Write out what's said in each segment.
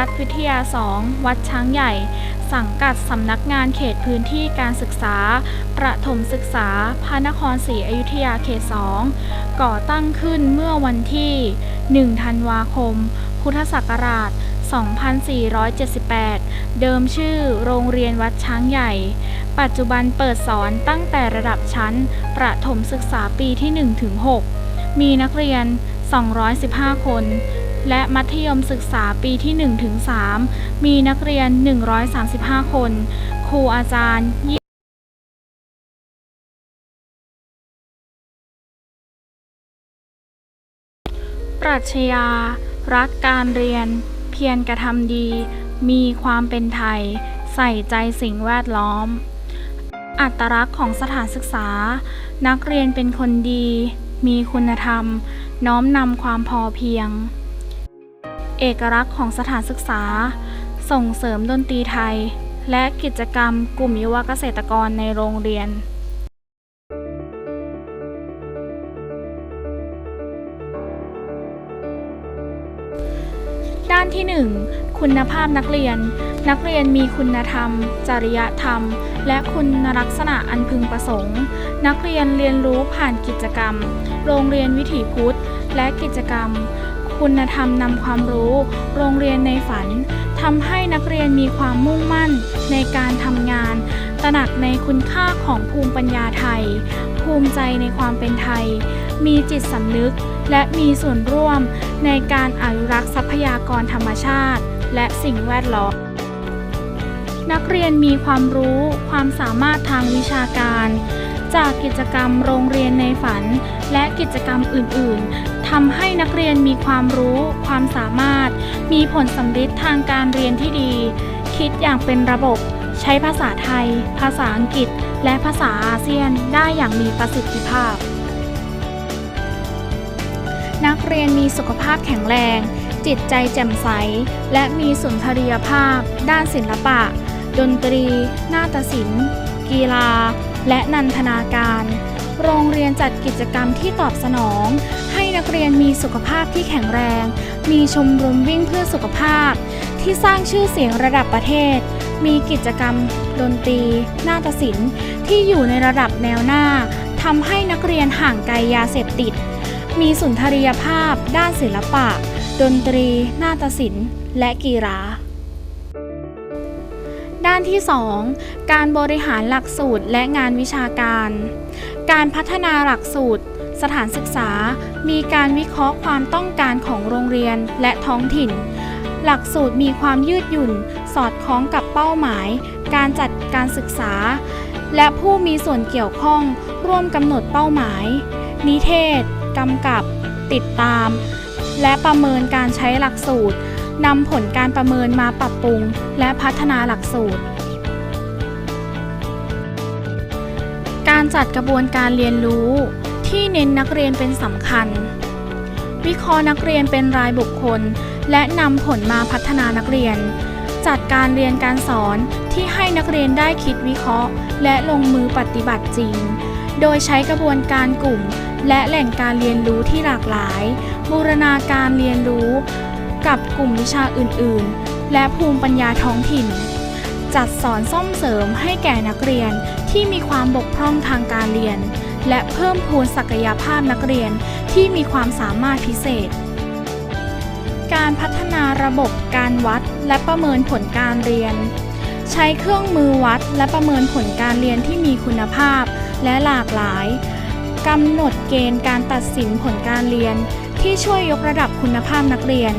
รัฐวิทยา 2 วัดช้างใหญ่ สังกัดสำนักงานเขตพื้นที่การศึกษา ประถมศึกษา พระนครศรีอยุธยาเขต 2 ก่อตั้งขึ้นเมื่อวันที่ 1 ธันวาคม พุทธศักราช 2478 เดิมชื่อโรงเรียนวัดช้างใหญ่ ปัจจุบันเปิดสอนตั้งแต่ระดับชั้น ประถมศึกษาปีที่1ถึง6มีนักเรียน 215 คน และมัธยมศึกษาปีที่1ถึง3มีนักเรียน 135 คน ครูอาจารย์ปรัชญา รักการเรียน เพียรกระทำดี มีความเป็นไทย ใส่ใจสิ่งแวดล้อม อัตลักษณ์ของสถานศึกษา นักเรียนเป็นคนดี มีคุณธรรม น้อมนำความพอเพียง เอกลักษณ์ของสถานศึกษา ส่งเสริมดนตรีไทย และกิจกรรมกลุ่มยุวเกษตรกรในโรงเรียนด้านที่ 1 คุณภาพนักเรียน นักเรียนมีคุณธรรม จริยธรรม และคุณลักษณะอันพึงประสงค์ นักเรียนเรียนรู้ผ่านกิจกรรม โรงเรียนวิถีพุทธ และกิจกรรม คุณธรรมนำความรู้ โรงเรียนในฝันทำให้นักเรียนมีความมุ่งมั่นในการทำงาน ตระหนักในคุณค่าของภูมิปัญญาไทย ภูมิใจในความเป็นไทย มีจิตสำนึกและมีส่วนร่วมในการอนุรักษ์ทรัพยากรธรรมชาติ และสิ่งแวดล้อมนักเรียนมีความรู้ ความสามารถทางวิชาการ จากกิจกรรมโรงเรียนในฝัน และกิจกรรมอื่น ๆ ทำให้นักเรียนมีความรู้ ความสามารถ มีผลสำฤทธิ์ทางการเรียนที่ดี คิดอย่างเป็นระบบ ใช้ภาษาไทย ภาษาอังกฤษ และภาษาอาเซียนได้อย่างมีประสิทธิภาพ นักเรียนมีสุขภาพแข็งแรง จิตใจแจ่มใส และมีสุนทรียภาพ ด้านศิลปะ ดนตรี นาฏศิลป์ กีฬา และนันทนาการ โรงเรียนจัดกิจกรรมที่ตอบสนอง ให้นักเรียนมีสุขภาพที่แข็งแรง มีชมรมวิ่งเพื่อสุขภาพ ที่สร้างชื่อเสียงระดับประเทศ มีกิจกรรม ดนตรี นาฏศิลป์ ที่อยู่ในระดับแนวหน้าทำให้นักเรียนห่างไกลยาเสพติด มีสุนทรียภาพ ด้านศิลปะ ดนตรี นาฏศิลป์ และกีฬาด้านที่ 2 การบริหารหลักสูตรและงานวิชาการ การพัฒนาหลักสูตร สถานศึกษา มีการวิเคราะห์ความต้องการของโรงเรียนและท้องถิ่น หลักสูตรมีความยืดหยุ่น สอดคล้องกับเป้าหมาย การจัดการศึกษา และผู้มีส่วนเกี่ยวข้องร่วมกำหนดเป้าหมาย นิเทศ กำกับ ติดตาม และประเมินการใช้หลักสูตรนำผลการประเมินมาปรับปรุง และพัฒนาหลักสูตร การจัดกระบวนการเรียนรู้ ที่เน้นนักเรียนเป็นสำคัญ วิเคราะห์นักเรียนเป็นรายบุคคล และนำผลมาพัฒนานักเรียน จัดการเรียนการสอนที่ให้นักเรียนได้คิดวิเคราะห์ และลงมือปฏิบัติจริง โดยใช้กระบวนการกลุ่ม และแหล่งการเรียนรู้ที่หลากหลาย บูรณาการเรียนรู้ กับกลุ่มวิชาอื่น ๆ และภูมิปัญญาท้องถิ่นจัดสอนซ่อมเสริมให้แก่นักเรียนที่มีความบกพร่องทางการเรียน และเพิ่มพูนศักยภาพนักเรียนที่มีความสามารถพิเศษ การพัฒนาระบบการวัดและประเมินผลการเรียน ใช้เครื่องมือวัดและประเมินผลการเรียนที่มีคุณภาพและหลากหลายกำหนดเกณฑ์การตัดสินผลการเรียนที่ช่วยยกระดับคุณภาพนักเรียน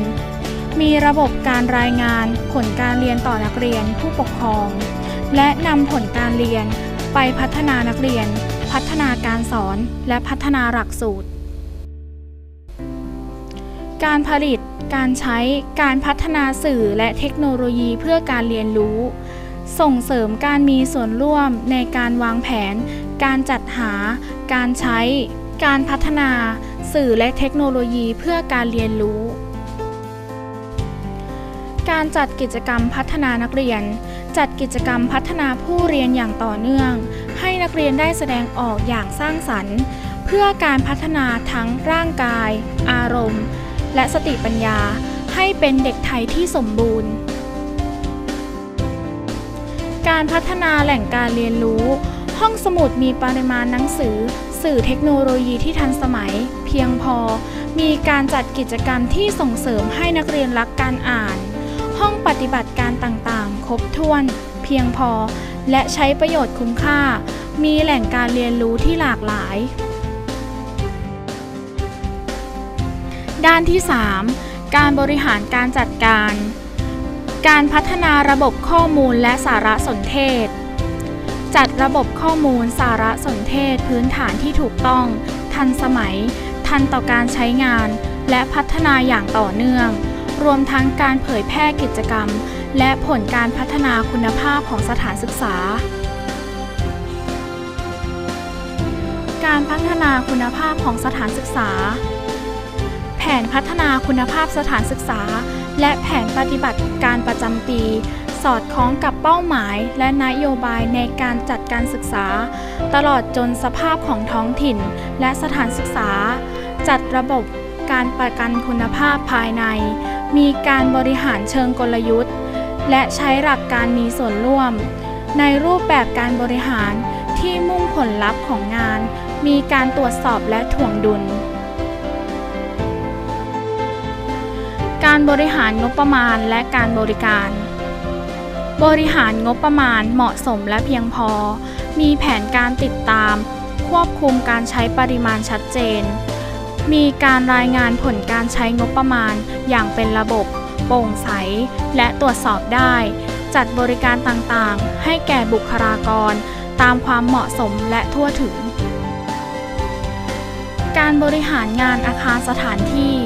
มีระบบการรายงานผลการเรียนต่อนักเรียนผู้ปกครอง และนำผลการเรียนไปพัฒนานักเรียน พัฒนาการสอนและพัฒนาหลักสูตร การผลิต การใช้ การพัฒนาสื่อและเทคโนโลยีเพื่อการเรียนรู้ ส่งเสริมการมีส่วนร่วมในการวางแผน การจัดหา การใช้ การพัฒนา สื่อและเทคโนโลยีเพื่อการเรียนรู้ การจัดกิจกรรมพัฒนานักเรียน จัดกิจกรรมพัฒนาผู้เรียนอย่างต่อเนื่อง ให้นักเรียนได้แสดงออกอย่างสร้างสรรค์ เพื่อการพัฒนาทั้งร่างกาย อารมณ์ และสติปัญญา ให้เป็นเด็กไทยที่สมบูรณ์ การพัฒนาแหล่งการเรียนรู้ ห้องสมุดมีปริมาณหนังสือ สื่อเทคโนโลยีที่ทันสมัย เพียงพอ มีการจัดกิจกรรมที่ส่งเสริมให้นักเรียนรักการอ่าน ห้องปฏิบัติการต่างๆ ครบถ้วน เพียงพอ และใช้ประโยชน์คุ้มค่า มีแหล่งการเรียนรู้ที่หลากหลาย ด้านที่ 3 การบริหารการจัดการ การพัฒนาระบบข้อมูลและสารสนเทศ จัดระบบข้อมูลสารสนเทศพื้นฐานที่ถูกต้อง ทันสมัย ทันต่อการใช้งาน และพัฒนาอย่างต่อเนื่อง รวมทั้งการเผยแพร่กิจกรรม และผลการพัฒนาคุณภาพของสถานศึกษา การพัฒนาคุณภาพของสถานศึกษา แผนพัฒนาคุณภาพสถานศึกษา และแผนปฏิบัติการประจำปี สอดคล้องกับเป้าหมาย และนโยบายในการจัดการศึกษา ตลอดจนสภาพของท้องถิ่น และสถานศึกษา จัดระบบการประกันคุณภาพภายใน มีการบริหารเชิงกลยุทธ์ และใช้หลักการมีส่วนร่วม ในรูปแบบการบริหารที่มุ่งผลลัพธ์ของงาน มีการตรวจสอบและถ่วงดุล การบริหารงบประมาณและการบริการ บริหารงบประมาณเหมาะสมและเพียงพอ มีแผนการติดตาม ควบคุมการใช้ปริมาณชัดเจน มีการรายงานผลการใช้งบประมาณอย่างเป็นระบบ โปร่งใส และตรวจสอบได้ จัดบริการต่างๆ ให้แก่บุคลากร ตามความเหมาะสมและทั่วถึง การบริหารงานอาคารสถานที่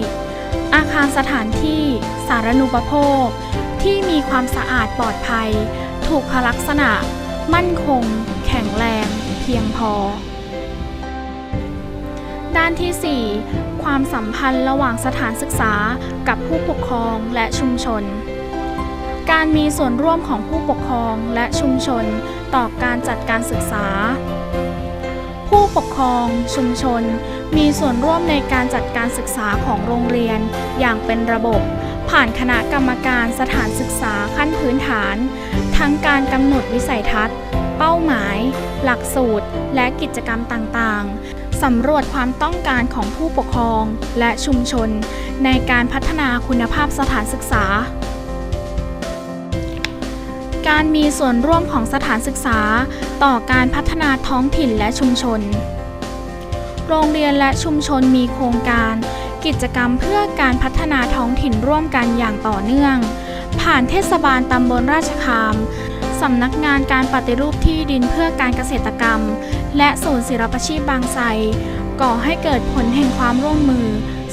อาคารสถานที่ สารณูปโภค ที่มีความสะอาดปลอดภัย ถูกลักษณะ มั่นคง แข็งแรง เพียงพอ ด้านที่ 4 ความสัมพันธ์ระหว่างสถานศึกษากับผู้ปกครองและชุมชน การมีส่วนร่วมของผู้ปกครองและชุมชนต่อการจัดการศึกษา ผู้ปกครองชุมชน มีส่วนร่วมในการจัดการศึกษาของโรงเรียนอย่างเป็นระบบ ผ่านคณะกรรมการสถานศึกษาขั้นพื้นฐาน ทั้งการกำหนดวิสัยทัศน์ เป้าหมาย หลักสูตร และกิจกรรมต่างๆ สำรวจความต้องการของผู้ปกครองและชุมชน ในการพัฒนาคุณภาพสถานศึกษา การมีส่วนร่วมของสถานศึกษา ต่อการพัฒนาท้องถิ่นและชุมชน โรงเรียนและชุมชนมีโครงการ กิจกรรมเพื่อการพัฒนาท้องถิ่นร่วมกันอย่างต่อเนื่อง ผ่านเทศบาลตำบลราชคามสำนักงานการปฏิรูปที่ดินเพื่อการเกษตรกรรม และศูนย์ศิลปาชีพบางไทรก่อให้เกิดผลแห่งความร่วมมือ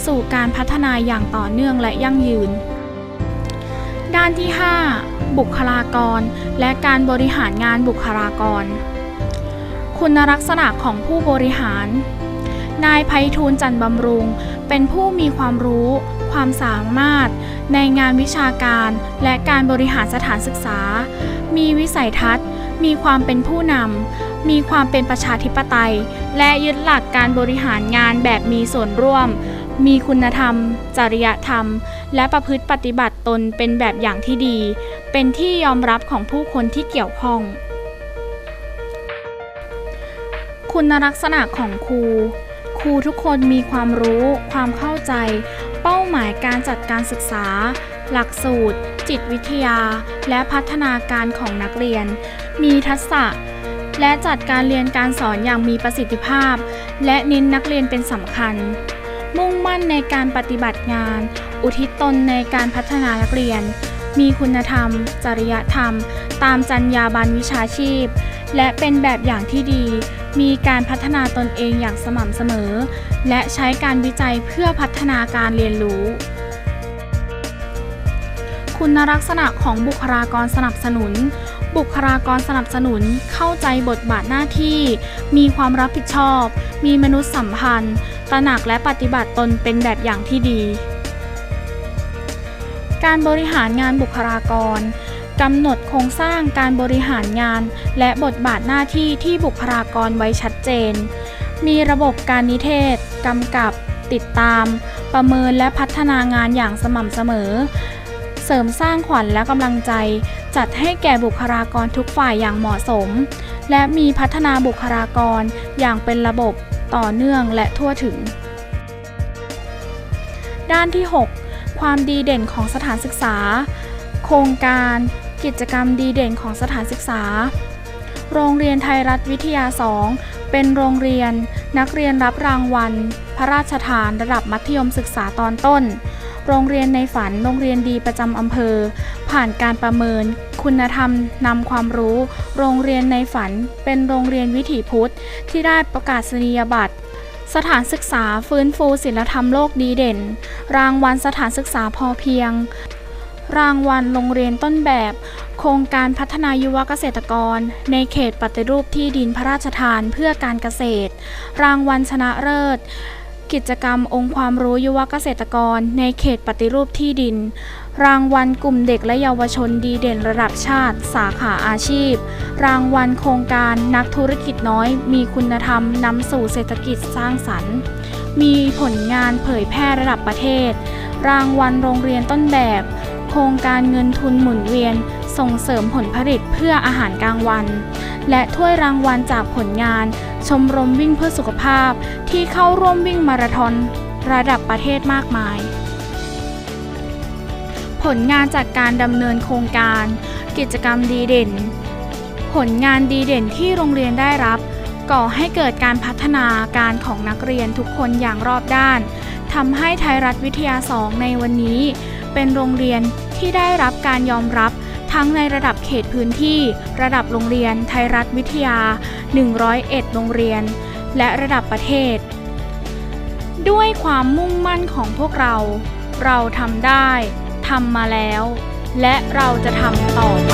สู่การพัฒนาอย่างต่อเนื่องและยั่งยืน ด้านที่ 5 บุคลากร และการบริหารงานบุคลากร คุณลักษณะของผู้บริหาร นายไพฑูรย์จันทร์บำรุง เป็นผู้มีความรู้ ความสามารถ ในงานวิชาการ และการบริหารสถานศึกษา มีวิสัยทัศน์ มีความเป็นผู้นำ มีความเป็นประชาธิปไตย และยึดหลักการบริหารงานแบบมีส่วนร่วม มีคุณธรรม จริยธรรม และประพฤติปฏิบัติตนเป็นแบบอย่างที่ดี เป็นที่ยอมรับของผู้คนที่เกี่ยวข้อง คุณลักษณะของครู ครูทุกคนมีความรู้ ความเข้าใจ เป้าหมายการจัดการศึกษา หลักสูตร จิตวิทยา และพัฒนาการของนักเรียน มีทักษะ และจัดการเรียนการสอนอย่างมีประสิทธิภาพ และเน้นนักเรียนเป็นสำคัญ มุ่งมั่นในการปฏิบัติงาน อุทิศตนในการพัฒนานักเรียน มีคุณธรรม จริยธรรม ตามจรรยาบรรณวิชาชีพ และเป็นแบบอย่างที่ดี มีการพัฒนาตนเองอย่างสม่ำเสมอ และใช้การวิจัยเพื่อพัฒนาการเรียนรู้คุณลักษณะของบุคลากรสนับสนุน บุคลากรสนับสนุนเข้าใจบทบาทหน้าที่ มีความรับผิดชอบ มีมนุษยสัมพันธ์ ตระหนักและปฏิบัติตนเป็นแบบอย่างที่ดี การบริหารงานบุคลากรกำหนดโครงสร้างการบริหารงาน และบทบาทหน้าที่ที่บุคลากรไว้ชัดเจน มีระบบการนิเทศ กำกับ ติดตาม ประเมินและพัฒนางานอย่างสม่ำเสมอ เสริมสร้างขวัญและกำลังใจ จัดให้แก่บุคลากรทุกฝ่ายอย่างเหมาะสม และมีพัฒนาบุคลากรอย่างเป็นระบบต่อเนื่องและทั่วถึง ด้านที่ 6 ความดีเด่นของสถานศึกษา โครงการ กิจกรรมดีเด่นของสถานศึกษา โรงเรียนไทยรัฐวิทยา 2 เป็นโรงเรียน นักเรียนรับรางวัล พระราชทานระดับมัธยมศึกษาตอนต้นโรงเรียนในฝัน โรงเรียนดีประจำอำเภอ ผ่านการประเมิน คุณธรรมนำความรู้ โรงเรียนในฝัน เป็นโรงเรียนวิถีพุทธ ที่ได้ประกาศนียบัตร สถานศึกษาฟื้นฟูศิลธรรมโลกดีเด่น รางวัลสถานศึกษาพอเพียง รางวัลโรงเรียนต้นแบบ โครงการพัฒนายุวเกษตรกร ในเขตปฏิรูปที่ดินพระราชทานเพื่อการเกษตร รางวัลชนะเลิศกิจกรรมองค์ความรู้ยุวเกษตรกรในเขตปฏิรูปที่ดิน รางวัลกลุ่มเด็กและเยาวชนดีเด่นระดับชาติ สาขาอาชีพ รางวัลโครงการนักธุรกิจน้อย มีคุณธรรมนำสู่เศรษฐกิจสร้างสรรค์ มีผลงานเผยแพร่ระดับประเทศ รางวัลโรงเรียนต้นแบบ โครงการเงินทุนหมุนเวียน ส่งเสริมผลผลิตเพื่ออาหารกลางวัน และถ้วยรางวัลจากผลงาน ชมรมวิ่งเพื่อสุขภาพที่เข้าร่วมวิ่งมาราธอนระดับประเทศมากมาย ผลงานจากการดำเนินโครงการ กิจกรรมดีเด่น ผลงานดีเด่นที่โรงเรียนได้รับ ก่อให้เกิดการพัฒนาการของนักเรียนทุกคนอย่างรอบด้านทำให้ไทยรัฐวิทยา2ในวันนี้ เป็นโรงเรียนที่ได้รับการยอมรับทั้งในระดับเขตพื้นที่ ระดับโรงเรียนไทยรัฐวิทยา 101 โรงเรียน และระดับประเทศ ด้วยความมุ่งมั่นของพวกเรา เราทำได้ ทำมาแล้ว และเราจะทำต่อไป